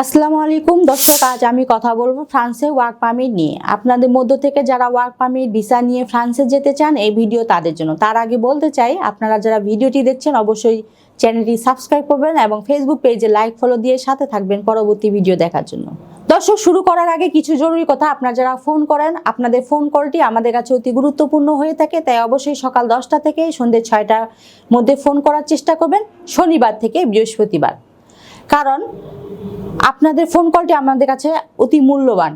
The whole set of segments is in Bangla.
আসসালামু আলাইকুম। দর্শক, আজ আমি কথা বলব ফ্রান্সে ওয়ার্ক পারমিট নিয়ে। আপনাদের মধ্য থেকে যারা ওয়ার্ক পারমিট, ভিসা নিয়ে ফ্রান্সে যেতে চান, এই ভিডিও তাদের জন্য। তার আগে বলতে চাই, আপনারা যারা ভিডিওটি দেখছেন, অবশ্যই চ্যানেলটি সাবস্ক্রাইব করবেন এবং ফেসবুক পেজে লাইক ফলো দিয়ে সাথে থাকবেন পরবর্তী ভিডিও দেখার জন্য। দর্শক, শুরু করার আগে কিছু জরুরি কথা। আপনারা যারা ফোন করেন, আপনাদের ফোন কলটি আমাদের কাছে অতি গুরুত্বপূর্ণ হয়ে থাকে, তাই অবশ্যই সকাল দশটা থেকে সন্ধ্যে ছয়টার মধ্যে ফোন করার চেষ্টা করবেন। শনিবার থেকে বৃহস্পতিবার। কারণ আপনাদের ফোন কলটি আমাদের কাছে অতি মূল্যবান।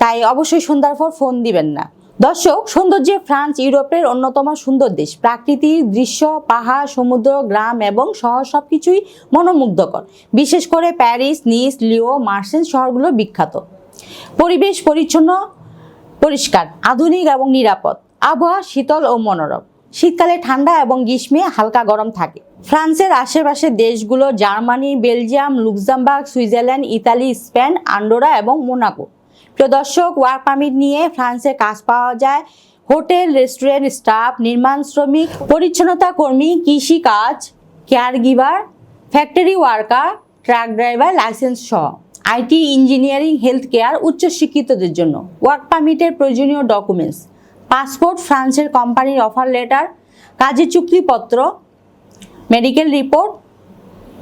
তাই অবশ্যই সন্ধ্যার পর ফোন দিবেন না। দর্শক, সৌন্দর্যে ফ্রান্স ইউরোপের অন্যতম সুন্দর দেশ। প্রাকৃতিক দৃশ্য, পাহাড়, সমুদ্র, গ্রাম এবং শহর সব কিছুই মনোমুগ্ধকর। বিশেষ করে প্যারিস, নিস, লিও মার্সেন শহরগুলো বিখ্যাত। পরিবেশ পরিচ্ছন্ন, পরিষ্কার, আধুনিক এবং নিরাপদ। আবহাওয়া শীতল ও মনোরম। শীতকালে ঠান্ডা এবং গ্রীষ্মে হালকা গরম থাকে। ফ্রান্সের আশেপাশের দেশগুলো Germany, Belgium, Luxembourg, Switzerland, Italy, Spain, Andorra এবং মোনাকো। প্রিয় দর্শক ওয়ার্ক পারমিট নিয়ে ফ্রান্সে কাজ পাওয়া যায়। হোটেল, রেস্টুরেন্ট, স্টাফ, নির্মাণ শ্রমিক, পরিচ্ছন্নতা কর্মী, কৃষি কাজ care giver factory worker, truck driver, licence সহ। আইটি, ইঞ্জিনিয়ারিং, হেলথ কেয়ার, উচ্চশিক্ষিতদের জন্য। ওয়ার্ক পারমিটের প্রয়োজনীয় ডকুমেন্টস। পাসপোর্ট, ফ্রান্সের কোম্পানির অফার লেটার কাজের চুক্তিপত্র মেডিকেল রিপোর্ট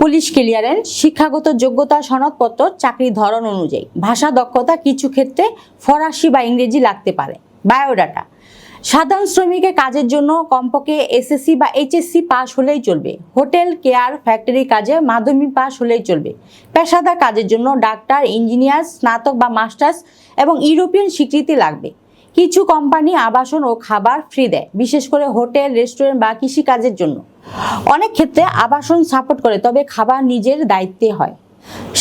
পুলিশ ক্লিয়ারেন্স শিক্ষাগত যোগ্যতা সনদপত্র চাকরির ধরন অনুযায়ী। ভাষা দক্ষতা কিছু ক্ষেত্রে ফরাসি বা ইংরেজি লাগতে পারে। বায়োডাটা সাধারণ শ্রমিকের কাজের জন্য কমপক্ষে এসএসসি বা এইচএসসি পাস হলেই চলবে। হোটেল, কেয়ার ফ্যাক্টরি কাজে মাধ্যমিক পাস হলেই চলবে। পেশাদার কাজের জন্য ডাক্তার ইঞ্জিনিয়ার স্নাতক বা মাস্টার্স এবং ইউরোপিয়ান স্বীকৃতি লাগবে। কিছু কোম্পানি আবাসন ও খাবার ফ্রি দেয়, বিশেষ করে হোটেল রেস্টুরেন্ট বা কৃষি কাজের জন্য। অনেক ক্ষেত্রে আবাসন সাপোর্ট করে, তবে খাবার নিজের দায়িত্বে হয়।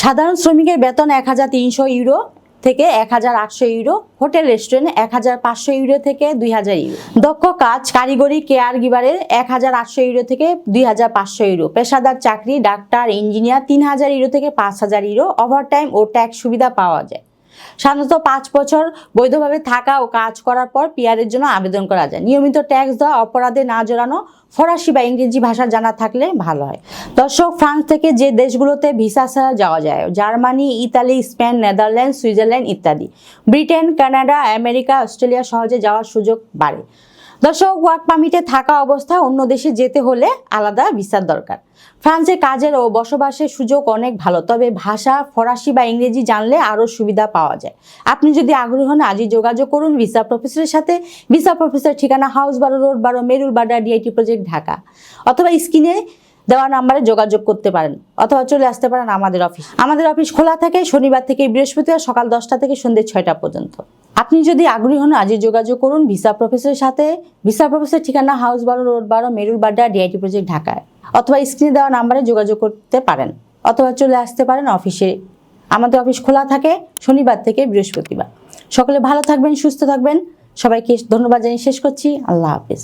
সাধারণ শ্রমিকের বেতন এক হাজার তিনশো ইউরো থেকে এক হাজার আটশো ইউরো, হোটেল রেস্টুরেন্ট এক হাজার পাঁচশো ইউরো থেকে দুই হাজার ইউরো। দক্ষ কাজ, কারিগরি কেয়ার গিভারের এক হাজার আটশো ইউরো থেকে দুই হাজার পাঁচশো ইউরো। পেশাদার চাকরি, ডাক্তার ইঞ্জিনিয়ার তিন হাজার ইউরো থেকে পাঁচ হাজার ইউরো। ওভারটাইম ও ট্যাক্স সুবিধা পাওয়া যায়। সাধারণত পাঁচ বছর বৈধভাবে থাকা ও কাজ করার পর পিয়ারের জন্য আবেদন করা যায়। নিয়মিত ট্যাক্স দেওয়া, অপরাধে না জড়ানো, ফরাসি বা ইংরেজি ভাষা জানা থাকলে ভালো হয়। দর্শক, ফ্রান্স থেকে যে দেশগুলোতে ভিসা ছাড়া যাওয়া যায়, Germany, Italy, Spain Netherland Switzerland ইত্যাদি। ব্রিটেন, কানাডা, আমেরিকা, অস্ট্রেলিয়া সহজে যাওয়ার সুযোগ বাড়ে। দর্শক, ওয়ার্ক পারমিটে থাকা অবস্থায় অন্য দেশে যেতে হলে আলাদা ভিসার দরকার। ফ্রান্সে কাজের ও বসবাসের সুযোগ অনেক ভালো, তবে ভাষা, ফরাসি বা ইংরেজি জানলে আরও সুবিধা পাওয়া যায়। আপনি যদি আগ্রহ হন, আজই যোগাযোগ করুন ভিসা প্রফেসরের সাথে। ভিসা প্রফেসর ঠিকানা হাউস বারো রোড বারো মেরুল বাডা ডিআইটি প্রজেক্ট ঢাকা। অথবা স্ক্রিনে দেওয়া নাম্বারে যোগাযোগ করতে পারেন অথবা চলে আসতে পারেন আমাদের অফিস। আমাদের অফিস খোলা থাকে শনিবার থেকে বৃহস্পতিবার সকাল দশটা থেকে সন্ধ্যে ছয়টা পর্যন্ত। আপনি যদি আগ্রহী হন আজই যোগাযোগ করুন ভিসা প্রফেসরের সাথে। ভিসা প্রফেসর ঠিকানা হাউস বারো, রোড বারো, মেরুল বাড্ডা, ডিআইটি প্রজেক্ট, ঢাকায়। অথবা স্ক্রিনে দেওয়া নাম্বারে যোগাযোগ করতে পারেন। অথবা চলে আসতে পারেন অফিসে। আমাদের অফিস খোলা থাকে শনিবার থেকে বৃহস্পতিবার। সকলে ভালো থাকবেন, সুস্থ থাকবেন। সবাইকে ধন্যবাদ জানিয়ে শেষ করছি। আল্লাহ হাফিজ।